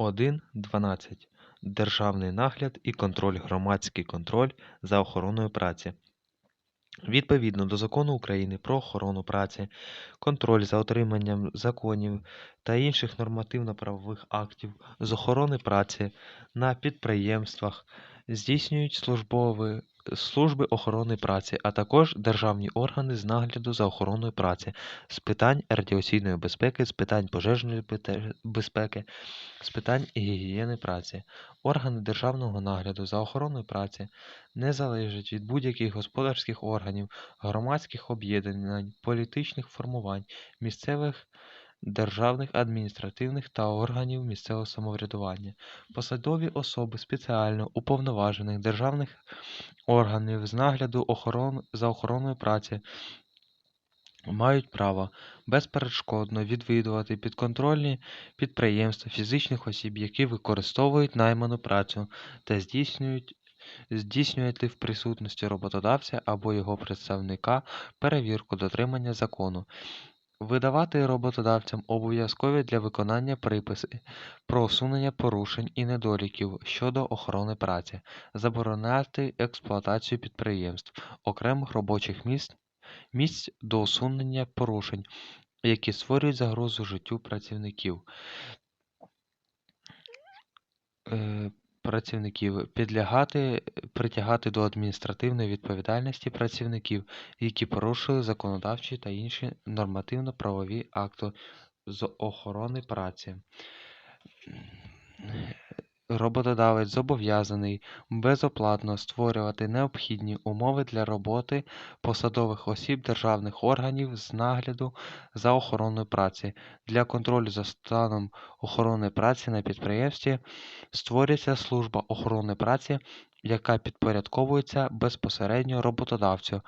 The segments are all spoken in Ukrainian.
1.12. Державний нагляд і контроль Громадський контроль за охороною праці. Відповідно до Закону України про охорону праці, контроль за отриманням законів та інших нормативно-правових актів з охорони праці на підприємствах здійснюють службові служби охорони праці, а також державні органи з нагляду за охороною праці з питань радіаційної безпеки, з питань пожежної безпеки, з питань гігієни праці. Органи державного нагляду за охороною праці не залежать від будь-яких господарських органів, громадських об'єднань, політичних формувань, місцевих державних, адміністративних та органів місцевого самоврядування. Посадові особи спеціально уповноважених державних органів з нагляду охорон... за охороною праці мають право безперешкодно відвідувати підконтрольні підприємства фізичних осіб, які використовують найману працю та здійснюють здійснювати в присутності роботодавця або його представника перевірку дотримання закону, видавати роботодавцям обов'язкові для виконання приписи про усунення порушень і недоліків щодо охорони праці, забороняти експлуатацію підприємств, окремих робочих місць, місць до усунення порушень, які створюють загрозу життю працівників. Працівників підлягати притягати до адміністративної відповідальності працівників, які порушили законодавчі та інші нормативно-правові акти з охорони праці. Роботодавець зобов'язаний безоплатно створювати необхідні умови для роботи посадових осіб державних органів з нагляду за охороною праці. Для контролю за станом охорони праці на підприємстві створюється служба охорони праці, яка підпорядковується безпосередньо роботодавцю.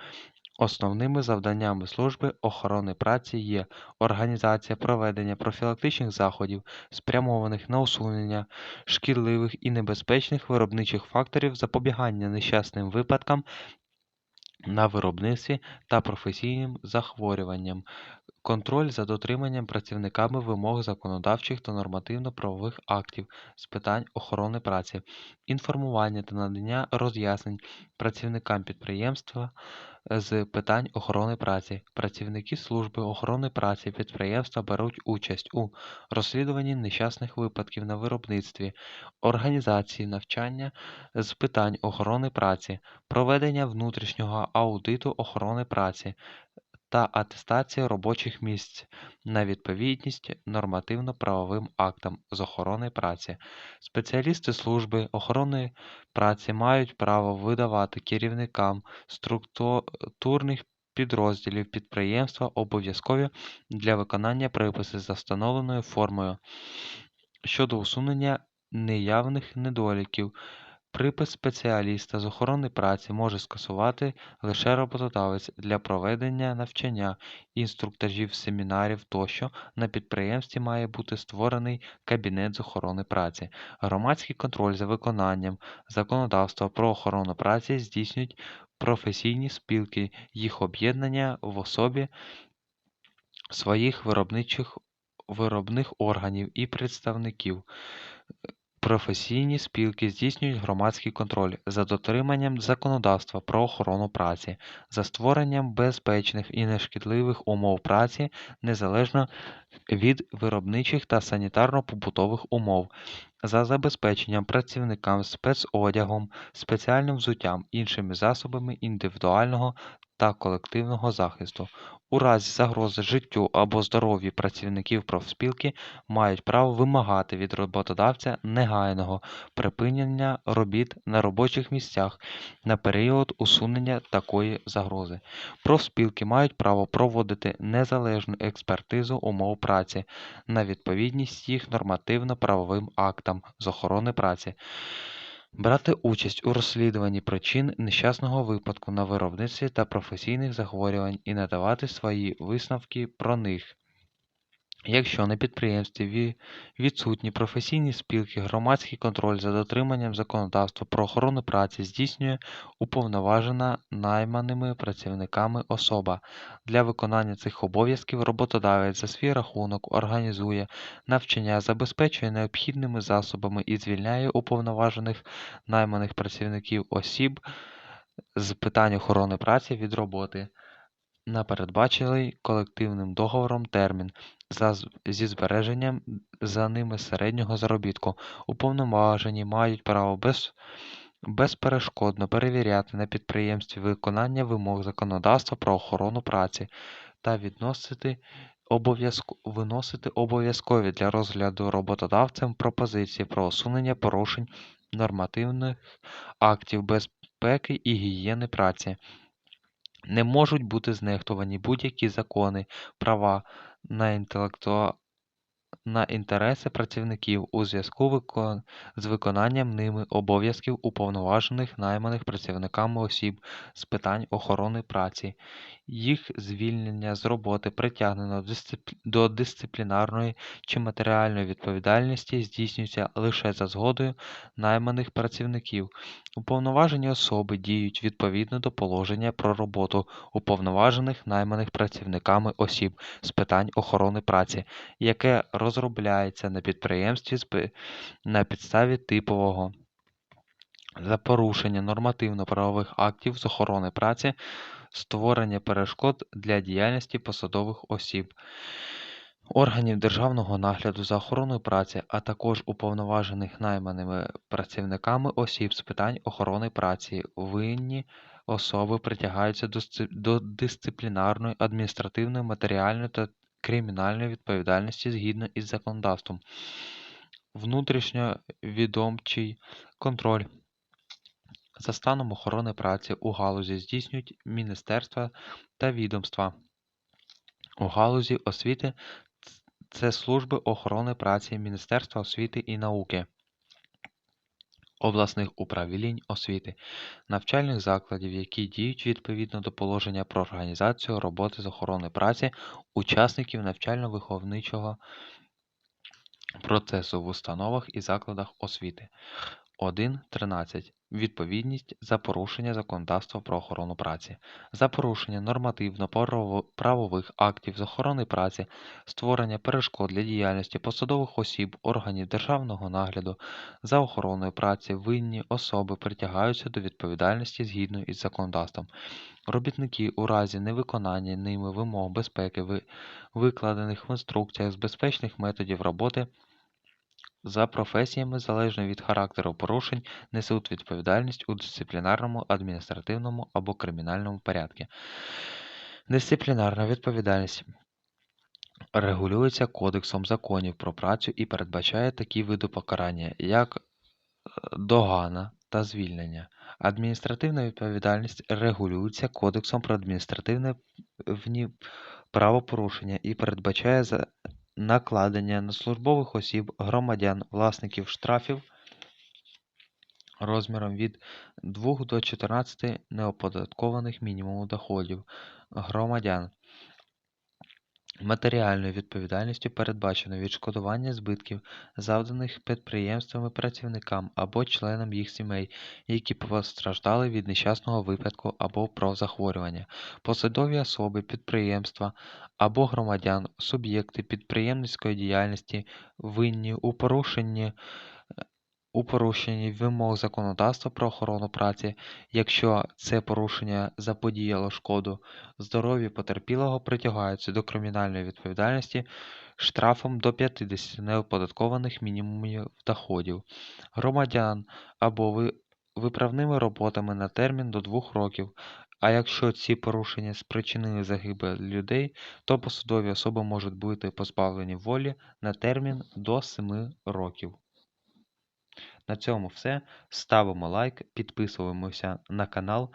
Основними завданнями служби охорони праці є організація проведення профілактичних заходів, спрямованих на усунення шкідливих і небезпечних виробничих факторів, запобігання нещасним випадкам на виробництві та професійним захворюванням, контроль за дотриманням працівниками вимог законодавчих та нормативно-правових актів з питань охорони праці, інформування та надання роз'яснень працівникам підприємства з питань охорони праці. Працівники служби охорони праці підприємства беруть участь у розслідуванні нещасних випадків на виробництві, організації навчання з питань охорони праці, проведення внутрішнього аудиту охорони праці та атестації робочих місць на відповідність нормативно-правовим актам з охорони праці. Спеціалісти служби охорони праці мають право видавати керівникам структурних підрозділів підприємства обов'язкові для виконання приписи за встановленою формою щодо усунення неявних недоліків. Припис спеціаліста з охорони праці може скасувати лише роботодавець для проведення навчання, інструктажів, семінарів тощо на підприємстві має бути створений кабінет з охорони праці. Громадський контроль за виконанням законодавства про охорону праці здійснюють професійні спілки, їх об'єднання в особі своїх виробничих виробних органів і представників. Професійні спілки здійснюють громадський контроль за дотриманням законодавства про охорону праці, за створенням безпечних і нешкідливих умов праці незалежно від виробничих та санітарно-побутових умов, за забезпеченням працівникам спецодягом, спеціальним взуттям, іншими засобами індивідуального та колективного захисту. У разі загрози життю або здоров'ю працівників профспілки мають право вимагати від роботодавця негайного припинення робіт на робочих місцях на період усунення такої загрози. Профспілки мають право проводити незалежну експертизу умов праці на відповідність їх нормативно-правовим актам з охорони праці брати участь у розслідуванні причин нещасного випадку на виробництві та професійних захворювань і надавати свої висновки про них. Якщо на підприємстві відсутні професійні спілки, громадський контроль за дотриманням законодавства про охорону праці здійснює уповноважена найманими працівниками особа. Для виконання цих обов'язків роботодавець за свій рахунок організує навчання, забезпечує необхідними засобами і звільняє уповноважених найманих працівників осіб з питань охорони праці від роботи на передбачений колективним договором термін зі збереженням за ними середнього заробітку. Уповноважені мають право без, безперешкодно перевіряти на підприємстві виконання вимог законодавства про охорону праці та відносити обов'язко- виносити обов'язкові для розгляду роботодавцем пропозиції про усунення порушень нормативних актів безпеки і гігієни праці. Не можуть бути знехтувані будь-які закони, права на інтелектуа... на інтереси працівників у зв'язку з виконанням ними обов'язків уповноважених найманих працівниками осіб з питань охорони праці. Їх звільнення з роботи притягнено до дисциплінарної чи матеріальної відповідальності здійснюється лише за згодою найманих працівників. Уповноважені особи діють відповідно до положення про роботу уповноважених найманих працівниками осіб з питань охорони праці, яке розробляється на підприємстві на підставі типового за порушення нормативно-правових актів з охорони праці, створення перешкод для діяльності посадових осіб, органів державного нагляду за охороною праці, а також уповноважених найманими працівниками осіб з питань охорони праці. Винні особи притягаються до дисциплінарної, адміністративної, матеріальної та кримінальної відповідальності згідно із законодавством. Внутрішньовідомчий контроль за станом охорони праці у галузі здійснюють міністерства та відомства. У галузі освіти це служби охорони праці Міністерства освіти і науки, обласних управлінь освіти, навчальних закладів, які діють відповідно до положення про організацію роботи з охорони праці учасників навчально-виховничого процесу в установах і закладах освіти. 1.13. Відповідність за порушення законодавства про охорону праці. За порушення нормативно-правових актів з охорони праці, створення перешкод для діяльності посадових осіб, органів державного нагляду за охороною праці винні особи притягаються до відповідальності згідно із законодавством. Робітники у разі невиконання ними вимог безпеки, викладених в інструкціях з безпечних методів роботи за професіями залежно від характеру порушень несуть відповідальність у дисциплінарному, адміністративному або кримінальному порядку. Дисциплінарна відповідальність регулюється Кодексом законів про працю і передбачає такі види покарання, як е, догана та звільнення. Адміністративна відповідальність регулюється Кодексом про адміністративне правопорушення і передбачає за накладення на службових осіб, громадян, власників штрафів розміром від 2 до 14 неоподаткованих мінімумів доходів громадян. Матеріальною відповідальністю передбачено відшкодування збитків, завданих підприємствами працівникам або членам їх сімей, які постраждали від нещасного випадку або правозахворювання, посадові особи підприємства або громадян, суб'єкти підприємницької діяльності винні у порушенні у порушенні вимог законодавства про охорону праці, якщо це порушення заподіяло шкоду здоров'ю потерпілого, притягаються до кримінальної відповідальності штрафом до 50 неоподаткованих мінімумів доходів громадян або виправними роботами на термін до 2 років. А якщо ці порушення спричинили загибель людей, то посадові особи можуть бути позбавлені волі на термін до 7 років. На цьому все. Ставимо лайк, підписуємося на канал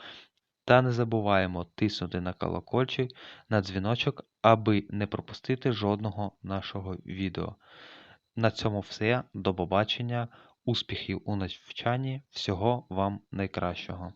та не забуваємо тиснути на колокольчик, на дзвіночок, аби не пропустити жодного нашого відео. На цьому все. До побачення, успіхів у навчанні, всього вам найкращого.